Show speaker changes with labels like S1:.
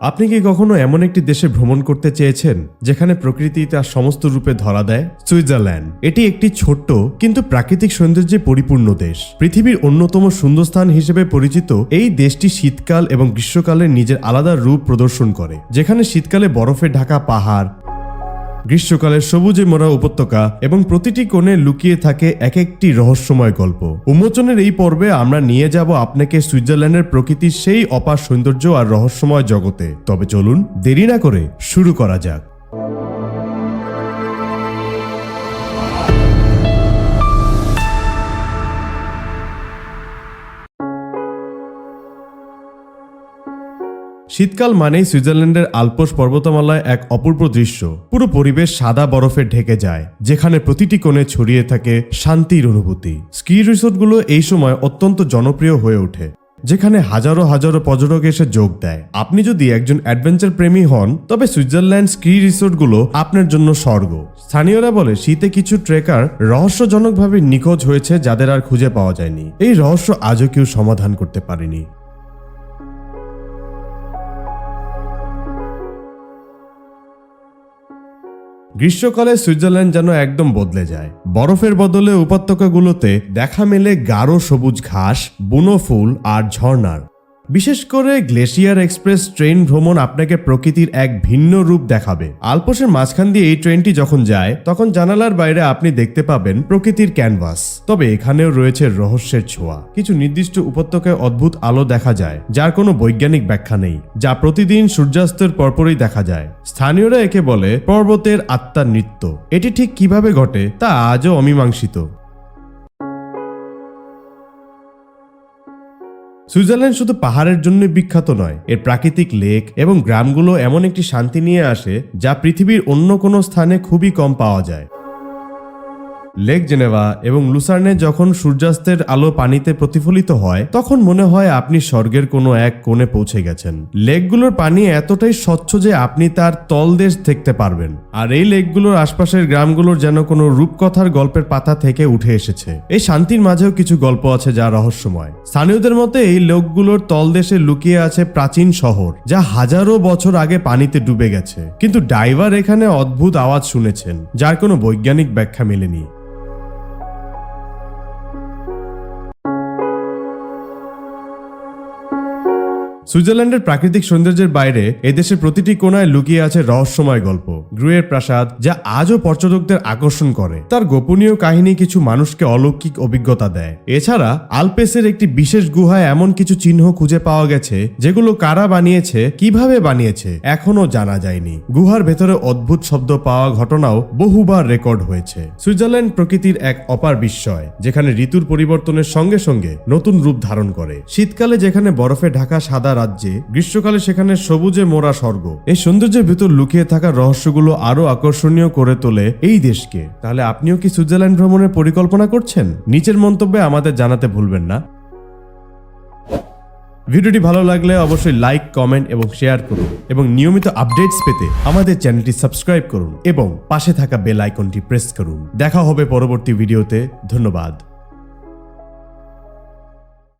S1: আপনি কি কখনো এমন একটি দেশে ভ্রমণ করতে চেয়েছেন, যেখানে প্রকৃতি তার সমস্ত রূপে ধরা দেয়? সুইজারল্যান্ড। এটি একটি ছোট্ট কিন্তু প্রাকৃতিক সৌন্দর্যে পরিপূর্ণ দেশ। পৃথিবীর অন্যতম সুন্দর স্থান হিসেবে পরিচিত এই দেশটি শীতকাল এবং গ্রীষ্মকালে নিজের আলাদা রূপ প্রদর্শন করে, যেখানে শীতকালে বরফে ঢাকা পাহাড় গ্রীষ্মকালে সবুজে মোড়া উপত্যকা এবং প্রতিটি কোণে লুকিয়ে থাকে এক একটি রহস্যময় গল্প। উন্মোচনের এই পর্বে আমরা নিয়ে যাব আপনাকে সুইজারল্যান্ডের প্রকৃতির সেই অপার সৌন্দর্য আর রহস্যময় জগতে। তবে চলুন দেরি না করে শুরু করা যাক। শীতকাল মানেই সুইজারল্যান্ডের আলপস পর্বতমালায় এক অপূর্ব দৃশ্য। পুরো পরিবেশ সাদা বরফে ঢেকে যায়, যেখানে প্রতিটি কোণে ছড়িয়ে থাকে শান্তির অনুভূতি। স্কি রিসোর্টগুলো এই সময় অত্যন্ত জনপ্রিয় হয়ে ওঠে, যেখানে হাজারো হাজারো পর্যটক এসে যোগ দেয়। আপনি যদি একজন অ্যাডভেঞ্চার প্রেমী হন, তবে সুইজারল্যান্ড স্কি রিসোর্টগুলো আপনার জন্য স্বর্গ। স্থানীয়রা বলে, শীতে কিছু ট্রেকার রহস্যজনকভাবে নিখোঁজ হয়েছে যাদের আর খুঁজে পাওয়া যায়নি। এই রহস্য আজও কেউ সমাধান করতে পারেনি। গ্রীষ্মকালে সুইজারল্যান্ড যেন একদম বদলে যায়। বরফের বদলে উপত্যকাগুলোতে দেখা মেলে গাঢ় সবুজ ঘাস, বুনো ফুল আর ঝর্ণার। বিশেষ করে গ্লেশিয়ার এক্সপ্রেস ট্রেন ভ্রমণ আপনাকে প্রকৃতির এক ভিন্ন রূপ দেখাবে। আলপসের মাঝখান দিয়ে এই ট্রেনটি যখন যায়, তখন জানালার বাইরে আপনি দেখতে পাবেন প্রকৃতির ক্যানভাস। তবে এখানেও রয়েছে রহস্যের ছোঁয়া। কিছু নির্দিষ্ট উপত্যকায় অদ্ভুত আলো দেখা যায়, যার কোনো বৈজ্ঞানিক ব্যাখ্যা নেই, যা প্রতিদিন সূর্যাস্তের পরপরই দেখা যায়। স্থানীয়রা একে বলে পর্বতের আত্মার নৃত্য। এটি ঠিক কীভাবে ঘটে, তা আজও অমীমাংসিত। সুইজারল্যান্ড শুধু পাহাড়ের জন্য বিখ্যাত নয়, এর প্রাকৃতিক লেক এবং গ্রামগুলো এমন একটি শান্তি নিয়ে আসে যা পৃথিবীর অন্য কোনো স্থানে খুবই কম পাওয়া যায়। লেক জেনেভা এবং লুসার্নে যখন সূর্যাস্তের আলো পানিতে প্রতিফলিত হয়, তখন মনে হয় আপনি স্বর্গের কোনো এক কোণে পৌঁছে গেছেন। লেকগুলোর পানি এতটাই স্বচ্ছ যে আপনি তার তলদেশ দেখতে পারবেন। আর এই লেকগুলোর আশপাশের গ্রামগুলোর যেন কোনো রূপকথার গল্পের পাতা থেকে উঠে এসেছে। এই শান্তির মাঝেও কিছু গল্প আছে যা রহস্যময়। স্থানীয়দের মতে, এই লোকগুলোর তলদেশে লুকিয়ে আছে প্রাচীন শহর, যা হাজারো বছর আগে পানিতে ডুবে গেছে। কিন্তু ডাইভার এখানে অদ্ভুত আওয়াজ শুনেছেন, যার কোনো বৈজ্ঞানিক ব্যাখ্যা মেলেনি। সুইজারল্যান্ডের প্রাকৃতিক সৌন্দর্যের বাইরে এদেশের প্রতিটি কোণায় লুকিয়ে আছে রহস্যময় গল্প। গ্রুয়ের প্রাসাদ, যা আজও পর্যটকদের আকর্ষণ করে। তার গোপনীয় কাহিনী কিছু মানুষকে অলৌকিক অভিজ্ঞতা দেয়। এছাড়া আলপেসের একটি বিশেষ গুহায় এমন কিছু চিহ্ন খুঁজে পাওয়া গেছে, যেগুলো কারা বানিয়েছে, কীভাবে বানিয়েছে এখনও জানা যায়নি। গুহার ভেতরে অদ্ভুত শব্দ পাওয়া ঘটনাও বহুবার রেকর্ড হয়েছে। সুইজারল্যান্ড প্রকৃতির এক অপার বিস্ময়, যেখানে ঋতুর পরিবর্তনের সঙ্গে সঙ্গে নতুন রূপ ধারণ করে। শীতকালে যেখানে বরফে ঢাকা সাদা রাজ্যে, গ্রীষ্মকালে সেখানে সবুজে মোড়া স্বর্গ। এই সৌন্দর্যের ভিতর লুকিয়ে থাকা রহস্যগুলো আরও আকর্ষণীয় করে তোলে এই দেশকে। তাহলে আপনিও কি সুইজারল্যান্ড ভ্রমণের পরিকল্পনা করছেন? নিচের মন্তব্যে আমাদের জানাতে ভুলবেন না। ভিডিওটি ভালো লাগলে অবশ্যই লাইক, কমেন্ট এবং শেয়ার করুন এবং নিয়মিত আপডেটস পেতে আমাদের চ্যানেলটি সাবস্ক্রাইব করুন এবং পাশে থাকা বেল আইকনটি প্রেস করুন। দেখা হবে পরবর্তী ভিডিওতে। ধন্যবাদ।